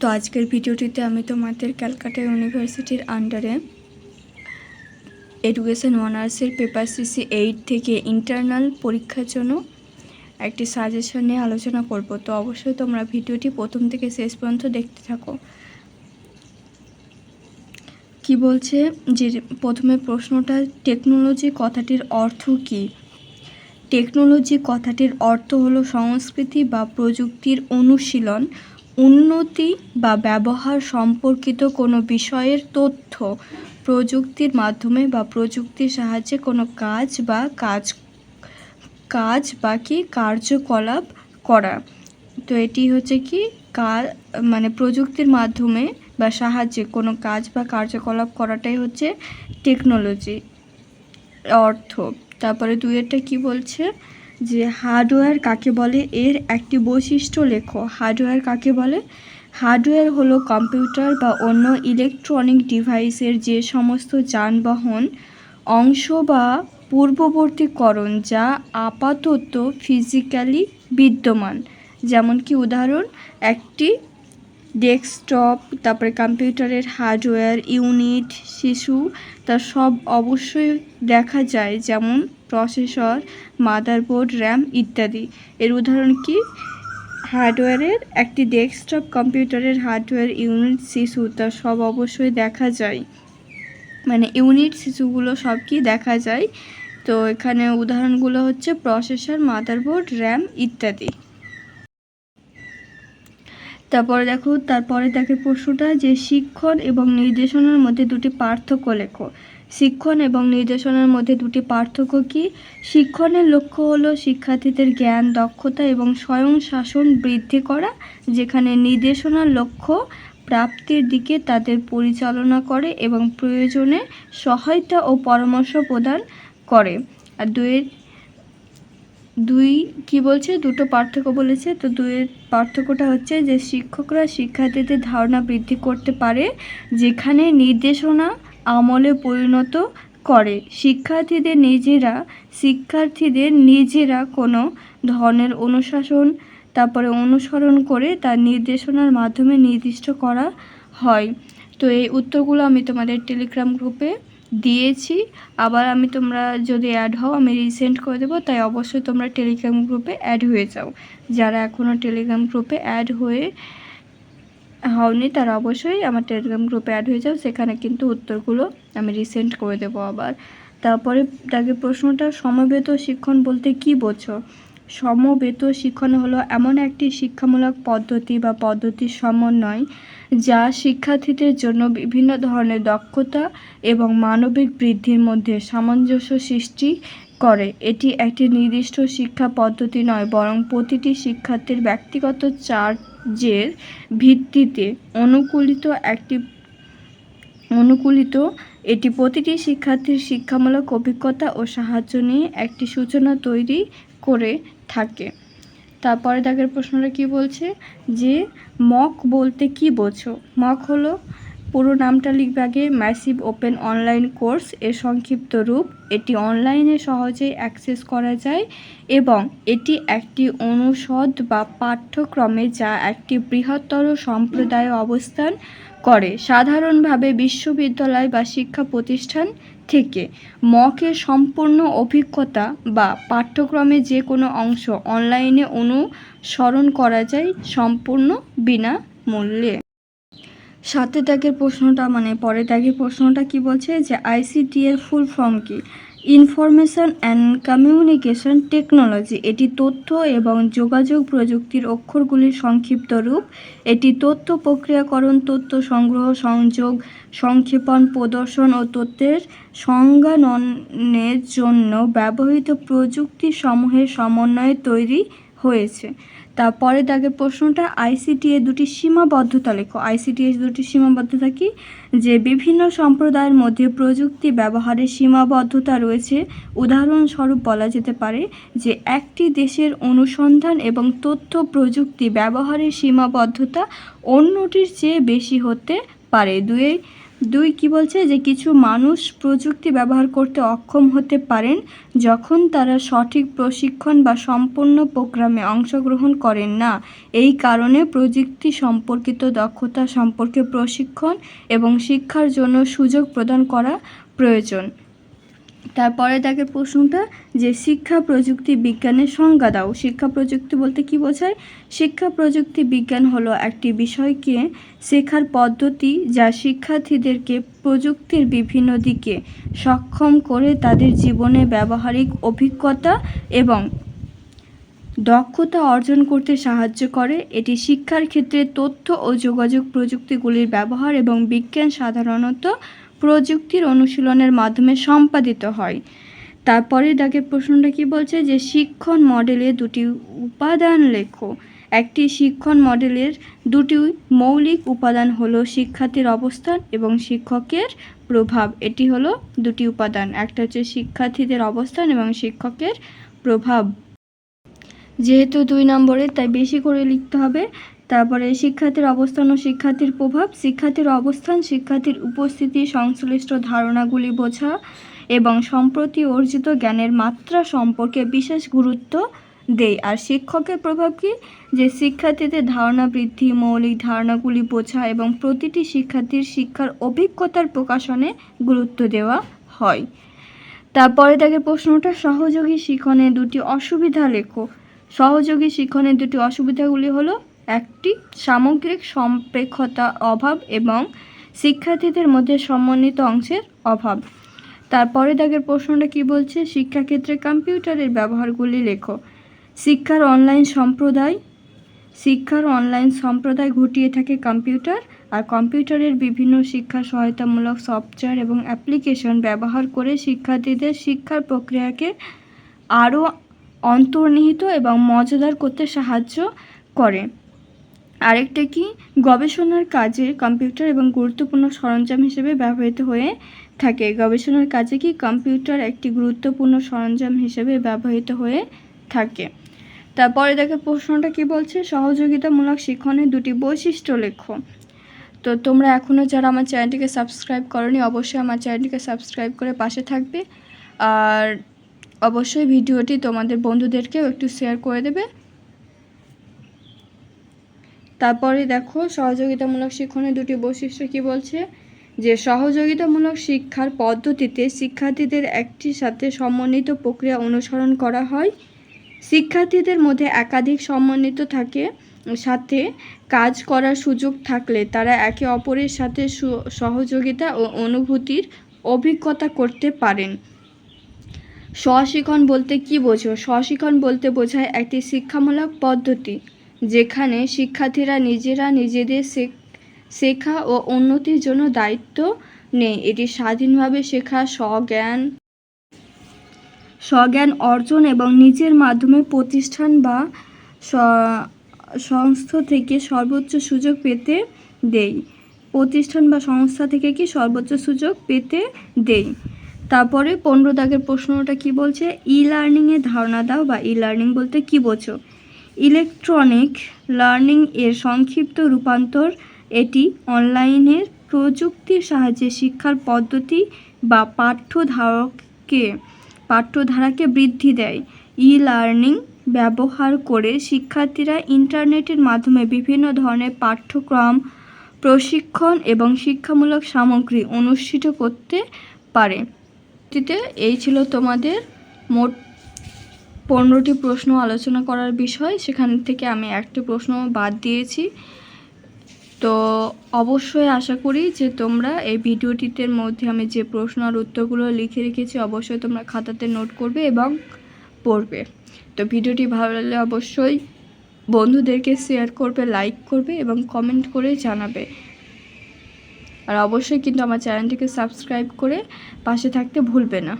তো আজকের ভিডিওটিতে আমি তোমাদের ক্যালকাটা ইউনিভার্সিটির আন্ডারে এডুকেশন অনার্সের পেপার সিসি এইট থেকে ইন্টারনাল পরীক্ষার জন্য একটি সাজেশন নিয়ে আলোচনা করব। তো অবশ্যই তোমরা ভিডিওটি প্রথম থেকে শেষ পর্যন্ত দেখতে থাকো। কি বলছে? যে প্রথমে প্রশ্নটা টেকনোলজি কথাটির অর্থ কী? টেকনোলজি কথাটির অর্থ হলো সংস্কৃতি বা প্রযুক্তির অনুশীলন উন্নতি বা ব্যবহার সম্পর্কিত কোনো বিষয়ের তথ্য প্রযুক্তির মাধ্যমে বা প্রযুক্তির সাহায্যে কোনো কাজ বা কাজ কাজ বা কি কার্যকলাপ করা। তো এটি হচ্ছে কি কার মানে প্রযুক্তির মাধ্যমে বা সাহায্যে কোনো কাজ বা কার্যকলাপ করাটাই হচ্ছে টেকনোলজি, অর্থ। তারপরে দুইয়েরটা কি বলছে? যে হার্ডওয়্যার কাকে বলে এর একটি বৈশিষ্ট্য লেখো। হার্ডওয়্যার কাকে বলে? হার্ডওয়্যার হলো কম্পিউটার বা অন্য ইলেকট্রনিক ডিভাইসের যে সমস্ত যানবাহন, অংশ বা পূর্ববর্তীকরণ যা আপাতত ফিজিক্যালি বিদ্যমান। যেমন কি উদাহরণ, একটি ডেস্কটপ, তারপরে কম্পিউটারের হার্ডওয়্যার, ইউনিট, শিশু তার সব অবশ্যই দেখা যায়। যেমন প্রসেসর, মাদারবোর্ড, র্যাম ইত্যাদি। এর উদাহরণ কি? হার্ডওয়্যারের একটি ডেস্কটপ কম্পিউটারের হার্ডওয়্যার ইউনিট শিশু, তা সব অবশ্যই দেখা যায়। মানে ইউনিট শিশুগুলো সব কি দেখা যায়? তো এখানে উদাহরণগুলো হচ্ছে প্রসেসর, মাদারবোর্ড, র্যাম ইত্যাদি। তারপরে দেখো, তারপরে দেখে প্রশ্নটা যে শিক্ষণ এবং নির্দেশনার মধ্যে দুটি পার্থক্য লেখো। শিক্ষণ এবং নির্দেশনার মধ্যে দুটি পার্থক্য কি? শিক্ষণের লক্ষ্য হলো শিক্ষার্থীদের জ্ঞান, দক্ষতা এবং স্বয়ং শাসন বৃদ্ধি করা, যেখানে নির্দেশনার লক্ষ্য প্রাপ্তির দিকে তাদের পরিচালনা করে এবং প্রয়োজনে সহায়তা ও পরামর্শ প্রদান করে। আর দুয়ের দুই কি বলছে? দুটো পার্থক্য বলেছে। তো দুয়ের পার্থক্যটা হচ্ছে যে শিক্ষকরা শিক্ষার্থীদের ধারণা বৃদ্ধি করতে পারে, যেখানে নির্দেশনা আমলে পরিণত করে। শিক্ষার্থীদের নিজেরা শিক্ষার্থীদের নিজেরা কোনো ধরনের অনুশাসন, তারপরে অনুসরণ করে তার নির্দেশনার মাধ্যমে নির্দিষ্ট করা হয়। তো এই উত্তরগুলো আমি তোমাদের টেলিগ্রাম গ্রুপে দিয়েছি। আবার আমি তোমরা যদি অ্যাড হও, আমি রিসেন্ট করে দেবো, তাই অবশ্যই তোমরা টেলিগ্রাম গ্রুপে অ্যাড হয়ে যাও। যারা এখনও টেলিগ্রাম গ্রুপে অ্যাড হয়ে হওনি, তারা অবশ্যই আমার টেলিগ্রাম গ্রুপে অ্যাড হয়ে যাও, সেখানে কিন্তু উত্তরগুলো আমি রিসেন্ট করে দেবো আবার। তারপরে তাকে প্রশ্নটা, সমবেত শিক্ষণ বলতে কি বোঝো? সমবেত শিক্ষণ হলো এমন একটি শিক্ষামূলক পদ্ধতি বা পদ্ধতির সমন্বয় যা শিক্ষার্থীদের জন্য বিভিন্ন ধরনের দক্ষতা এবং মানবিক বৃদ্ধির মধ্যে সামঞ্জস্য সৃষ্টি করে। এটি একটি নির্দিষ্ট শিক্ষা পদ্ধতি নয়, বরং প্রতিটি শিক্ষার্থীর ব্যক্তিগত চার্জের ভিত্তিতে অনুকূলিত একটি, অনুকূলিত এটি প্রতিটি শিক্ষার্থীর শিক্ষামূলক অভিজ্ঞতা ও সাহায্য নিয়ে একটি সূচনা তৈরি করে থাকে। তারপরে দাগের প্রশ্নটা কি বলছে? যে মক বলতে কি বোঝো? মক হলো পুরো নামটা লিখবে আগে ম্যাসিভ ওপেন অনলাইন কোর্স এর সংক্ষিপ্ত রূপ। এটি অনলাইনে সহজেই অ্যাক্সেস করা যায় এবং এটি একটি অনুষদ বা পাঠ্যক্রমে যা একটি বৃহত্তর সম্প্রদায় অবস্থান করে। সাধারণভাবে বিশ্ববিদ্যালয় বা শিক্ষা প্রতিষ্ঠান থেকে মকের সম্পূর্ণ অভিজ্ঞতা বা পাঠ্যক্রমে যে কোনো অংশ অনলাইনে অনুসরণ করা যায় সম্পূর্ণ বিনামূল্যে। সাথে দাগের প্রশ্নটা মানে পরে দাগের প্রশ্নটা কি বলছে যে আইসিটি এর ফুল ফর্ম কি? ইনফরমেশন অ্যান্ড কমিউনিকেশন টেকনোলজি এটি তথ্য এবং যোগাযোগ প্রযুক্তির অক্ষরগুলির সংক্ষিপ্ত রূপ। এটি তথ্য প্রক্রিয়াকরণ, তথ্য সংগ্রহ, সংযোগ, সংক্ষেপণ, প্রদর্শন ও তথ্যের সংজ্ঞাননের জন্য ব্যবহৃত প্রযুক্তি সমূহের সমন্বয়ে তৈরি হয়েছে। তারপরে দাগের প্রশ্নটা আইসিটি এর দুটি সীমাবদ্ধতা লেখো। আইসিটি এর দুটি সীমাবদ্ধতা কি? যে বিভিন্ন সম্প্রদায়ের মধ্যে প্রযুক্তি ব্যবহারের সীমাবদ্ধতা রয়েছে। উদাহরণস্বরূপ বলা যেতে পারে যে একটি দেশের অনুসন্ধান এবং তথ্য প্রযুক্তি ব্যবহারের সীমাবদ্ধতা অন্যটির চেয়ে বেশি হতে পারে। দুই দুই, কি বলছে যে কিছু মানুষ প্রযুক্তি ব্যবহার করতে অক্ষম হতে পারেন যখন তারা সঠিক প্রশিক্ষণ বা সম্পূর্ণ প্রোগ্রামে অংশগ্রহণ করেন না। এই কারণে প্রযুক্তি সম্পর্কিত দক্ষতা সম্পর্কে প্রশিক্ষণ এবং শিক্ষার জন্য সুযোগ প্রদান করা প্রয়োজন। তারপরে দেখে প্রশ্নটা যে শিক্ষা, প্রযুক্তি, বিজ্ঞানের সংজ্ঞা দাও। শিক্ষা, প্রযুক্তি বলতে কি বোঝায়? শিক্ষা, প্রযুক্তি, বিজ্ঞান হলো একটি বিষয়কে শেখার পদ্ধতি যা শিক্ষার্থীদেরকে প্রযুক্তির বিভিন্ন দিকে সক্ষম করে তাদের জীবনে ব্যবহারিক অভিজ্ঞতা এবং দক্ষতা অর্জন করতে সাহায্য করে। এটি শিক্ষার ক্ষেত্রে তথ্য ও যোগাযোগ প্রযুক্তিগুলির ব্যবহার এবং বিজ্ঞান সাধারণত প্রযুক্তির অনুশীলনের মাধ্যমে সম্পাদিত হয়। তারপরে দাগের প্রশ্নটা কি বলছে? যে শিক্ষণ মডেলে দুটি উপাদান লেখো। একটি শিক্ষণ মডেলের দুটি মৌলিক উপাদান হলো শিক্ষার্থীর অবস্থান এবং শিক্ষকের প্রভাব। এটি হলো দুটি উপাদান। একটা হচ্ছে শিক্ষার্থীদের অবস্থান এবং শিক্ষকের প্রভাব। যেহেতু দুই নম্বরে, তাই বেশি করে লিখতে হবে। তারপরে শিক্ষার্থীর অবস্থান ও শিক্ষার্থীর প্রভাব, শিক্ষার্থীর অবস্থান, শিক্ষার্থীর উপস্থিতি, সংশ্লিষ্ট ধারণাগুলি বোঝা এবং সম্প্রতি অর্জিত জ্ঞানের মাত্রা সম্পর্কে বিশেষ গুরুত্ব দেয় আর শিক্ষকের প্রভাব কি? যে শিক্ষার্থীদের ধারণা বৃদ্ধি, মৌলিক ধারণাগুলি বোঝা এবং প্রতিটি শিক্ষার্থীর শিক্ষার অভিজ্ঞতার প্রকাশনে গুরুত্ব দেওয়া হয়। তারপরে তাকে প্রশ্নটা, সহযোগী শিক্ষণে দুটি অসুবিধা লেখো। সহযোগী শিক্ষণের দুটি অসুবিধাগুলি হলো একটি সামগ্রিক সম্পেক্ষতা অভাব এবং শিক্ষার্থীদের মধ্যে সমন্বিত অংশের অভাব। তারপরে দাগের প্রশ্নটা কি বলছে? শিক্ষাক্ষেত্রে কম্পিউটারের ব্যবহারগুলি লেখো। শিক্ষার অনলাইন সম্প্রদায়, শিক্ষার অনলাইন সম্প্রদায় ঘটিয়ে থাকে কম্পিউটার আর কম্পিউটারের বিভিন্ন শিক্ষা সহায়তামূলক সফটওয়্যার এবং অ্যাপ্লিকেশন ব্যবহার করে শিক্ষার্থীদের শিক্ষার প্রক্রিয়াকে আরও অন্তর্নিহিত এবং মজাদার করতে সাহায্য করে। আরেকটা কি? গবেষণার কাজে কম্পিউটার এবং গুরুত্বপূর্ণ সরঞ্জাম হিসেবে ব্যবহৃত হয়ে থাকে। গবেষণার কাজে কি কম্পিউটার একটি গুরুত্বপূর্ণ সরঞ্জাম হিসেবে ব্যবহৃত হয়ে থাকে? তারপরে দেখে, প্রশ্নটা কি বলছে? সহযোগিতামূলক শিক্ষণের দুটি বৈশিষ্ট্য লেখো। তো তোমরা এখনও যারা আমার চ্যানেলটিকে সাবস্ক্রাইব করনি, অবশ্যই আমার চ্যানেলটিকে সাবস্ক্রাইব করে পাশে থাকবে। আর অবশ্যই ভিডিওটি তোমাদের বন্ধুদেরকেও একটু শেয়ার করে দেবে। তারপরে দেখো সহযোগিতামূলক শিক্ষণের দুটি বৈশিষ্ট্য কি বলছে? যে সহযোগিতামূলক শিক্ষার পদ্ধতিতে শিক্ষার্থীদের একটি সাথে সমন্বিত প্রক্রিয়া অনুসরণ করা হয়। শিক্ষার্থীদের মধ্যে একাধিক সমন্বিত থাকে, সাথে কাজ করার সুযোগ থাকলে তারা একে অপরের সাথে সহযোগিতা ও অনুভূতির অভিজ্ঞতা করতে পারেন। স্বশিক্ষণ বলতে কি বোঝো? স্বশিক্ষণ বলতে বোঝায় একটি শিক্ষামূলক পদ্ধতি। যেখানে শিক্ষার্থীরা নিজেরা নিজেদের শেখ- ও উন্নতির জন্য দায়িত্ব নেয়। এটি স্বাধীনভাবে শেখা, স্বজ্ঞান স্বজ্ঞান অর্জন এবং নিজের মাধ্যমে প্রতিষ্ঠান বা সংস্থা থেকে সর্বোচ্চ সুযোগ পেতে দেই প্রতিষ্ঠান বা সংস্থা থেকে কি সর্বোচ্চ সুযোগ পেতে দেই তারপরে পনেরো দাগের প্রশ্নটা কি বলছে? ই লার্নিংয়ের ধারণা দাও বা ই লার্নিং বলতে কি বোঝো? ইলেকট্রনিক লার্নিং এর সংক্ষিপ্ত রূপান্তর এটি অনলাইনের প্রযুক্তির সাহায্যে শিক্ষার পদ্ধতি বা পাঠ্যধারককে পাঠ্যধারাকে বৃদ্ধি দেয়। ই লার্নিং ব্যবহার করে শিক্ষার্থীরা ইন্টারনেটের মাধ্যমে বিভিন্ন ধরনের পাঠ্যক্রম, প্রশিক্ষণ এবং শিক্ষামূলক সামগ্রী অনুষ্ঠিত করতে পারে। এই ছিল তোমাদের মোট পনেরোটি প্রশ্ন আলোচনা করার বিষয়, সেখান থেকে আমি একটি প্রশ্ন বাদ দিয়েছি। তো অবশ্যই আশা করি যে তোমরা এই ভিডিওটিতে মধ্যে আমি যে প্রশ্ন আর উত্তরগুলো লিখে রেখেছি, অবশ্যই তোমরা খাতাতে নোট করবে এবং পড়বে। তো ভিডিওটি ভালো লাগলে অবশ্যই বন্ধুদেরকে শেয়ার করবে, লাইক করবে এবং কমেন্ট করে জানাবে। আর অবশ্যই কিন্তু আমার চ্যানেলটিকে সাবস্ক্রাইব করে পাশে থাকতে ভুলবে না।